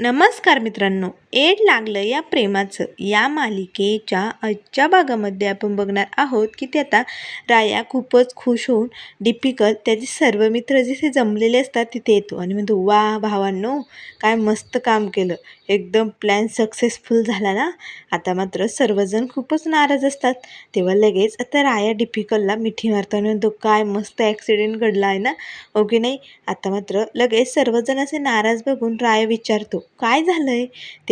नमस्कार मित्रांनो. एड लागलं या प्रेमाचं. या मालिकेच्या आजच्या भागामध्ये आपण बघणार आहोत की ते आता राया खूपच खुश होऊन डिपिकल त्याचे सर्व मित्र जिथे जमलेले असतात तिथे येतो. आणि म्हणतो वा भावांनो काय मस्त काम केलं. एकदम प्लॅन सक्सेसफुल झाला ना? आता मात्र सर्वजण खूपच नाराज असतात. तेव्हा लगेच आता राया डिपिकलला मिठी मारताना म्हणतो काय मस्त ॲक्सिडेंट घडला आहे ना हो ओके नाही? आता मात्र लगेच सर्वजण असे नाराज बघून राया विचारतो काय झालं आहे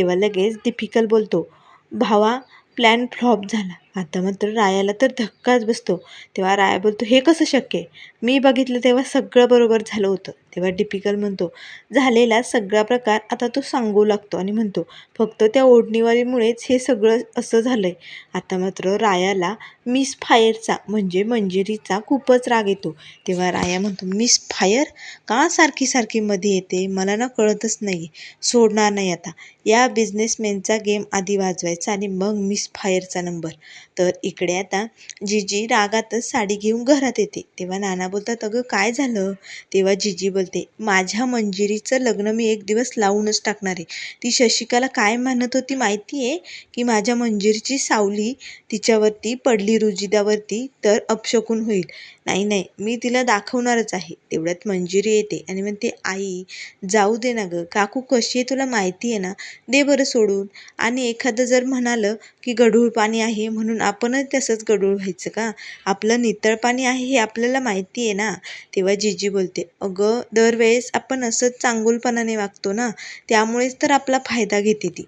तेव्हा लगेच डिफिकल्ट बोलतो. भावा प्लॅन फ्लॉप झाला. आता मात्र रायाला तर धक्काच बसतो. तेव्हा राया बोलतो हे कसं शक्य आहे? मी बघितलं तेव्हा सगळं बरोबर झालं होतं. तेव्हा डिपिकल म्हणतो झालेला सगळा प्रकार आता तो सांगू लागतो. आणि म्हणतो फक्त त्या ओढणीवारीमुळेच हे सगळं असं झालं आहे आता मात्र रायाला मिस फायरचा म्हणजे मंजिरीचा खूपच राग येतो. तेव्हा राया म्हणतो मिस फायर का सारखी सारखी मध्ये येते? मला ना कळतच नाही. सोडणार नाही आता. या बिझनेसमॅनचा गेम आधी वाजवायचा आणि मग मिस फायरचा नंबर तर इकडे आता जिजी रागातच साडी घेऊन घरात येते. तेव्हा नाना बोलतात अगं काय झालं? तेव्हा जिजी बोलते माझ्या मंजिरीचं लग्न मी एक दिवस लावूनच टाकणार आहे. ती शशिकाला काय म्हणत होती माहिती आहे की माझ्या मंजिरीची सावली तिच्यावरती पडली रुजिदावरती तर अपशकून होईल. नाही नाही मी तिला दाखवणारच आहे. तेवढ्यात मंजिरी येते आणि म्हणते आई जाऊ दे ना गं. काकू कशी आहे तुला माहिती आहे ना? दे बरं सोडून. आणि एखादं जर म्हणालं की गढूळ पाणी आहे म्हणून आपणच तसंच गढूळ व्हायचं का? आपलं नितळ पाणी आहे हे आपल्याला माहिती आहे ना? तेव्हा जीजी बोलते अगं दरवेळेस आपण असंच चांगुलपणाने वागतो ना? त्यामुळेच तर आपला फायदा घेते ती.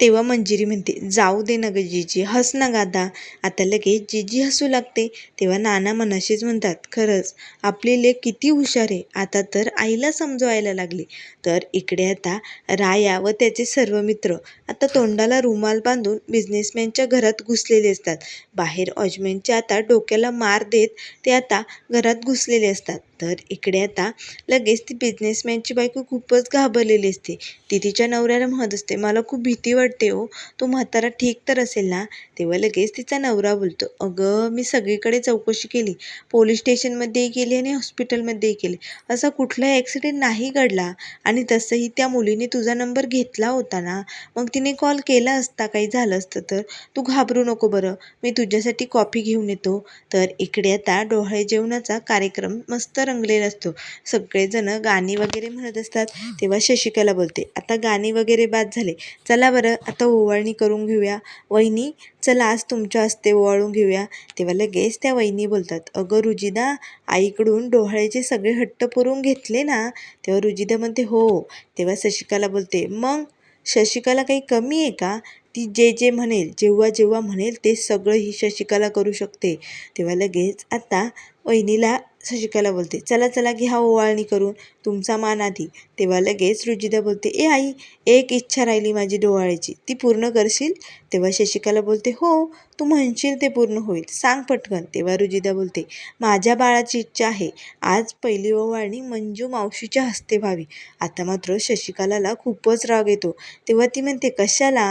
तेव्हा मंजिरी म्हणते जाऊ दे ना गं जीजी हस ना गादा. आता लगेच जीजी हसू लागते तेव्हा नाना मनाशीच म्हणतात खरंच आपली लेक किती हुशार आहे. आता तर आईला समजवायला लागली. तर इकडे आता राया व त्याचे सर्व मित्र आता तोंडाला रुमाल बांधून बिझनेसमॅनच्या घरात घुसलेले असतात. बाहेर ऑजमेनच्या आता डोक्याला मार देत ते आता घरात घुसलेले असतात. तर इकडे आता लगेच ती बिझनेसमॅनची बायको खूपच घाबरलेली असते. ती तिच्या नवऱ्याला म्हणत असते मला खूप भीती वाटते हो तो म्हातारा ठीक तर असेल ना? तेव्हा लगेच तिचा नवरा बोलतो अगं मी सगळीकडे चौकशी केली. पोलीस स्टेशनमध्येही केली आणि हॉस्पिटलमध्येही केली असा कुठलाही ॲक्सिडेंट नाही घडला. आणि तसंही त्या मुलीने तुझा नंबर घेतला होता ना? मग तिने कॉल केला असता काही झालं असतं तर? तू घाबरू नको बरं. मी तुझ्यासाठी कॉफी घेऊन येतो. तर इकडे आता डोहाळे जेवणाचा कार्यक्रम मस्त रंगलेला असतो. सगळेजण गाणी वगैरे म्हणत असतात. तेव्हा शशिकला बोलते आता गाणी वगैरे बाद झाले. चला बरं आता ओवाळणी करून घेऊया. वहिनी चला आज तुमच्या हस्ते ओवाळून घेऊया. तेव्हा लगेच त्या वहिनी बोलतात अगं रुजिदा आईकडून डोहाळ्याचे सगळे हट्ट पुरून घेतले ना? तेव्हा रुजिदा म्हणते हो. तेव्हा शशिकला बोलते मग? शशिकला काही कमी आहे का? ती जे जे म्हणेल जेव्हा जेव्हा म्हणेल ते सगळं ही शशिकला करू शकते. तेव्हा लगेच आता वहिनीला शशिकला बोलते चला चला घ्या ओवाळणी करून तुमचा मान आधी. तेव्हा लगेच रुजिदा बोलते ए आई एक इच्छा राहिली माझी डोवाळ्याची ती पूर्ण करशील? तेव्हा शशिकला बोलते हो तू म्हणशील ते पूर्ण होईल सांग पटकन. तेव्हा रुजिदा बोलते माझ्या बाळाची इच्छा आहे आज पहिली ओवाळणी मंजू मावशीच्या हस्ते व्हावी. आता मात्र शशिकलाला खूपच राग येतो तेव्हा ती म्हणते कशाला?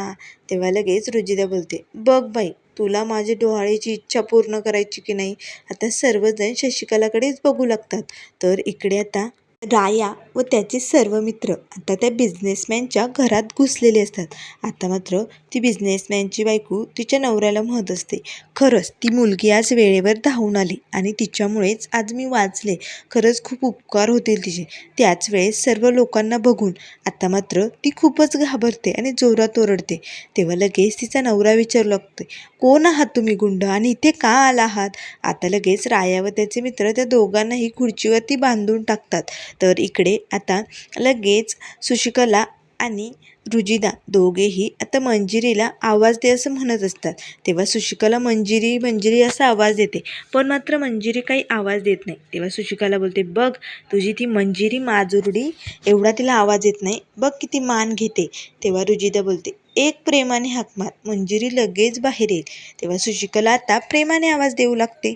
तेव्हा लगेच रुजिदा बोलते बघ बाई तुला माझी डोहाळ्याची इच्छा पूर्ण करायची की नाही? आता सर्वजण शशिकलाकडेच बघू लागतात. तर इकडे आता राया व त्याचे सर्व मित्र आता त्या बिझनेसमॅनच्या घरात घुसलेले असतात. आता मात्र ती बिझनेसमॅनची बायको तिच्या नवऱ्याला म्हणत असते खरंच ती मुलगी आज वेळेवर धावून आली आणि तिच्यामुळेच आज मी वाचले. खरंच खूप उपकार होतील तिचे. त्याच वेळेस सर्व लोकांना बघून आता मात्र ती खूपच घाबरते आणि जोरात ओरडते. तेव्हा लगेच तिचा नवरा विचारू लागते कोण आहात तुम्ही गुंड? आणि इथे का आला आहात? आता लगेच राया व त्याचे मित्र त्या दोघांनाही खुर्चीवरती बांधून टाकतात. तर इकडे आता लगेच सुशिकला आणि रुजिदा दोघेही आता मंजिरीला आवाज दे असं म्हणत असतात. तेव्हा सुशिकाला मंजिरी मंजिरी असा आवाज देते. पण मात्र मंजिरी काही आवाज देत नाही. तेव्हा सुशिकाला बोलते बघ तुझी ती मंजिरी माजुरडी एवढा तिला आवाज येत नाही. बघ किती मान घेते. तेव्हा रुजिदा बोलते एक प्रेमाने हाक मार. मंजिरी लगेच बाहेर येईल. तेव्हा सुशिकाला आता प्रेमाने आवाज देऊ लागते.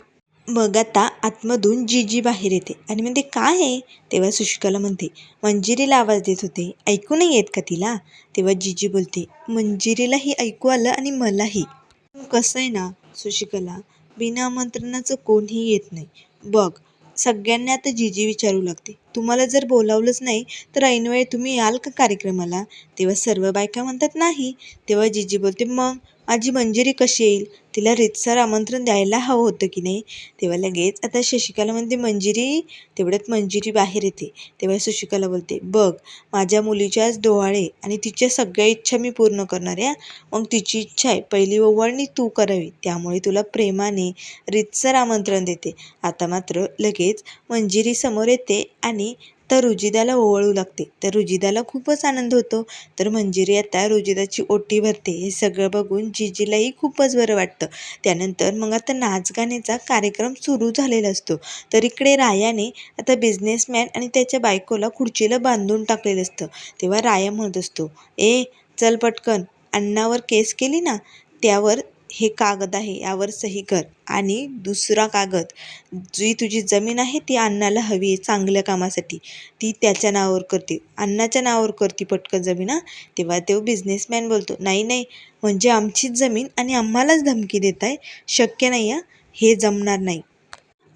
मग आता आतमधून जीजी बाहेर येते. आणि म्हणते काय आहे? तेव्हा सुशिकाला म्हणते मंजिरीला आवाज देत होते. ऐकू नाही येत का तिला? तेव्हा जीजी बोलते मंजिरीलाही ऐकू आलं आणि मलाही. कसं आहे ना सुशिकला बिना आमंत्रणाचं कोणीही येत नाही. बघ सगळ्यांना आता जीजी विचारू लागते. तुम्हाला जर बोलावलंच नाही तर ऐनवेळी तुम्ही याल का कार्यक्रमाला? तेव्हा सर्व बायका म्हणतात नाही. तेव्हा जीजी बोलते मग माझी मंजिरी कशी येईल? तिला रीतसर आमंत्रण द्यायला हवं होतं की नाही? तेव्हा लगेच आता शशिकाला म्हणते मंजिरी तेवढ्यात मंजिरी बाहेर येते. तेव्हा सुशिकाला बोलते बघ माझ्या मुलीच्याच आज डोहाळे आणि तिच्या सगळ्या इच्छा मी पूर्ण करणार आहे मग तिची इच्छा आहे पहिली ओवाळणी तू करावी. त्यामुळे तुला प्रेमाने रीतसर आमंत्रण देते. आता मात्र लगेच मंजिरी समोर येते आणि तर रुजिदाला ओवाळू लागते. तर रुजिदाला खूपच आनंद होतो. तर मंजिरी आता रुजिदाची ओटी भरते. हे सगळं बघून जिजीलाही खूपच बरं वाटतं. त्यानंतर मग आता नाच गाण्याचा कार्यक्रम सुरू झालेला असतो. तर इकडे रायाने आता बिझनेसमॅन आणि त्याच्या बायकोला खुर्चीला बांधून टाकलेलं असतं. तेव्हा राया म्हणत असतो ए चल पटकन. अण्णावर केस केली ना त्यावर हे कागद आहे यावर सही कर. आणि दुसरा कागद जी तुझी जमीन आहे ती अण्णाला हवी आहे चांगल्या कामासाठी. ती त्याच्या नावावर करते. अण्णाच्या नावावर करते पटकन जमीन हां. तेव्हा तो बिझनेसमॅन बोलतो नाही नाही. म्हणजे आमचीच जमीन आणि आम्हालाच धमकी देत आहे शक्य नाही हा. हे जमणार नाही.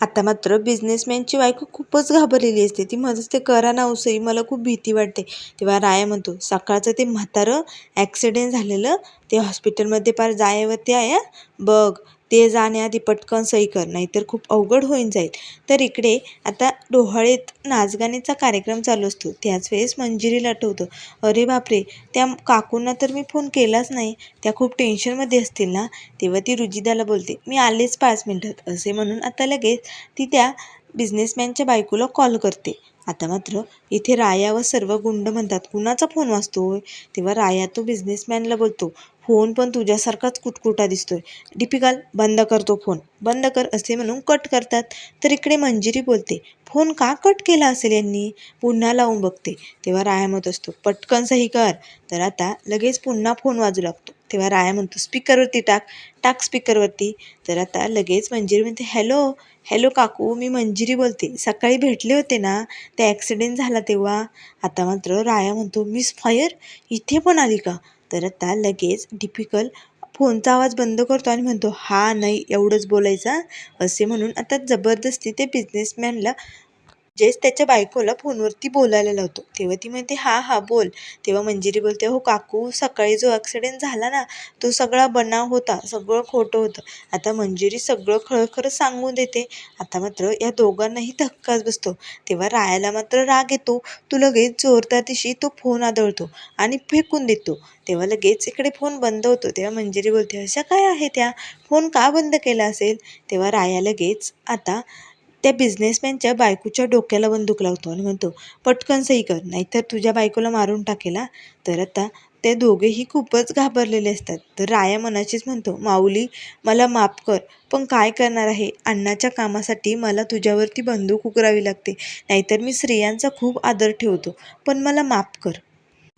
आता मात्र बिझनेसमॅनची बायको खूपच घाबरलेली असते. ती म्हणत असते करा ना उसई मला खूप भीती वाटते. तेव्हा राया म्हणतो सकाळचं ते म्हातारं ॲक्सिडेंट झालेलं ते हॉस्पिटलमध्ये पार जायवरती आहे बघ ते जाण्याआधी पटकन सही कर नाहीतर खूप अवघड होऊन जाईल. तर इकडे आता डोहाळेत नाचगाणीचा कार्यक्रम चालू असतो. त्याच वेळेस मंजिरीला आठवतं अरे बापरे! त्या काकूंना तर मी फोन केलाच नाही. त्या खूप टेन्शनमध्ये असतील ना? तेव्हा ती रुजिदाला बोलते मी आलेच पाच मिनटात. असे म्हणून आता लगेच ती त्या बिझनेसमॅनच्या बायकोला कॉल करते. आता मात्र इथे राया व सर्व गुंड म्हणतात कुणाचा फोन वाचतोय तेव्हा राया तो बिझनेसमॅनला बोलतो फोन पण तुझ्यासारखाच कुटकुटा दिसतोय. डिपिकल बंद करतो फोन. बंद कर असे म्हणून कट करतात. तर इकडे मंजिरी बोलते फोन का कट केला असेल यांनी? पुन्हा लावून बघते. तेव्हा राया म्हणत असतो पटकन सही कर. तर आता लगेच पुन्हा फोन वाजू लागतो. तेव्हा राया म्हणतो स्पीकरवरती टाक. टाक स्पीकरवरती. तर आता लगेच मंजिरी म्हणते हॅलो हॅलो काकू मी मंजिरी बोलते. सकाळी भेटले होते ना ते ॲक्सिडेंट झाला तेव्हा. आता मात्र राया म्हणतो मिस फायर इथे पण आली का? तर आता लगेच डिफिकल फोनचा आवाज बंद करतो आणि म्हणतो हा नाही एवढंच बोलायचा असे म्हणून आता जबरदस्ती ते बिझनेसमॅनला जेच त्याच्या बायकोला फोनवरती बोलायला लावतो. तेव्हा ती म्हणते हां हां बोल. तेव्हा मंजिरी बोलते हो काकू सकाळी जो ॲक्सिडेंट झाला ना तो सगळा बनाव होता सगळं खोटं होतं. आता मंजिरी सगळं खरं खरं सांगून देते. आता मात्र या दोघांनाही धक्काच बसतो. तेव्हा रायाला मात्र राग येतो. तू लगेच जोरदार दिशी तो फोन आदळतो आणि फेकून देतो. तेव्हा लगेच इकडे फोन बंद होतो. तेव्हा मंजिरी बोलते अशा काय आहे त्या फोन का बंद केला असेल? तेव्हा राया लगेच आता त्या बिझनेसमॅनच्या बायकोच्या डोक्याला बंदूक लावतो आणि म्हणतो पटकन सही कर नाहीतर तुझ्या बायकोला मारून टाकेला तर आता ते दोघेही खूपच घाबरलेले असतात. तर राया मनाचीच म्हणतो माऊली मला माफ कर पण काय करणार आहे? अण्णाच्या कामासाठी मला तुझ्यावरती बंदूक उकरावी लागते. नाहीतर मी स्त्रियांचा खूप आदर ठेवतो पण मला माफ कर.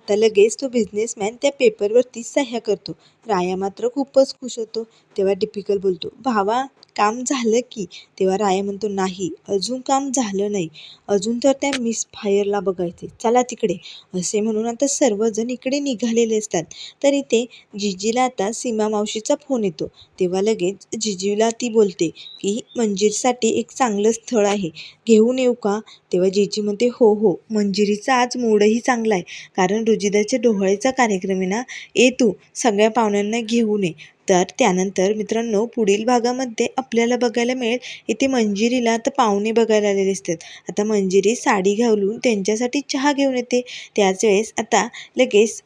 आता लगेच तो बिझनेसमॅन त्या पेपरवरती सह्या करतो. राया मात्र खूपच खुश होतो. तेव्हा डिपिकल बोलतो भावा काम झालं की? तेव्हा राया म्हणतो नाही अजून काम झालं नाही. अजून तर त्या मिस फायरला बघायचे. चला तिकडे. असे म्हणून आता सर्वजण इकडे निघालेले असतात. तर इथे जिजीला आता सीमा मावशीचा फोन येतो. तेव्हा लगेच जिजीला ती बोलते की मंजिरीसाठी एक चांगलं स्थळ आहे. घेऊन येऊ का? तेव्हा जिजी म्हणते हो हो. मंजिरीचा आज मूडही चांगला आहे. कारण रुजिदाच्या डोहाळीचा कार्यक्रम आहे ना? ये तू. सगळ्या पाहुण्यांना घेऊन ये तर त्यानंतर मित्रांनो पुढील भागामध्ये आपल्याला बघायला मिळेल इथे मंजिरीला तर पाहुणे बघायला आलेले असतात आता मंजिरी साडी घालून त्यांच्यासाठी चहा घेऊन येते. त्याच वेळेस आता लगेच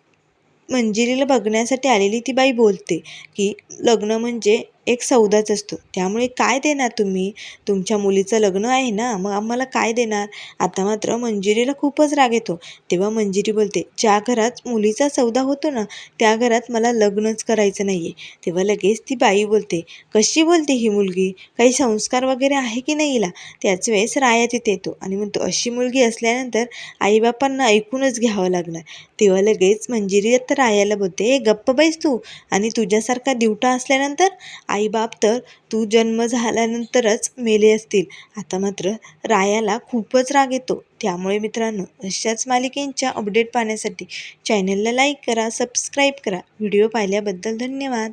मंजिरीला बघण्यासाठी आलेली ती बाई बोलते की लग्न म्हणजे एक सौदाच असतो. त्यामुळे काय देणार तुम्ही? तुमच्या मुलीचं लग्न आहे ना मग आम्हाला काय देणार? आता मात्र मंजिरीला खूपच राग येतो. तेव्हा मंजिरी बोलते ज्या घरात मुलीचा सौदा होतो ना त्या घरात मला लग्नच करायचं नाही आहे तेव्हा लगेच ती बाई बोलते कशी बोलते ही मुलगी? काही संस्कार वगैरे आहे की नाही हिला? त्याच वेळेस राया तिथे येतो. आणि म्हणतो अशी मुलगी असल्यानंतर आईबापांना ऐकूनच घ्यावं लागणार. तेव्हा लगेच मंजिरी आता रायाला बोलते ए गप्प बैस तू. आणि तुझ्यासारखा दिवटा असल्यानंतर आईबाप तर तू जन्म झाल्यानंतरच मेले असतील. आता मात्र रायाला खूपच राग येतो. त्यामुळे मित्रांनो अशाच मालिकेंच्या अपडेट पाहण्यासाठी चॅनलला लाईक करा सबस्क्राईब करा. व्हिडिओ पाहिल्याबद्दल धन्यवाद.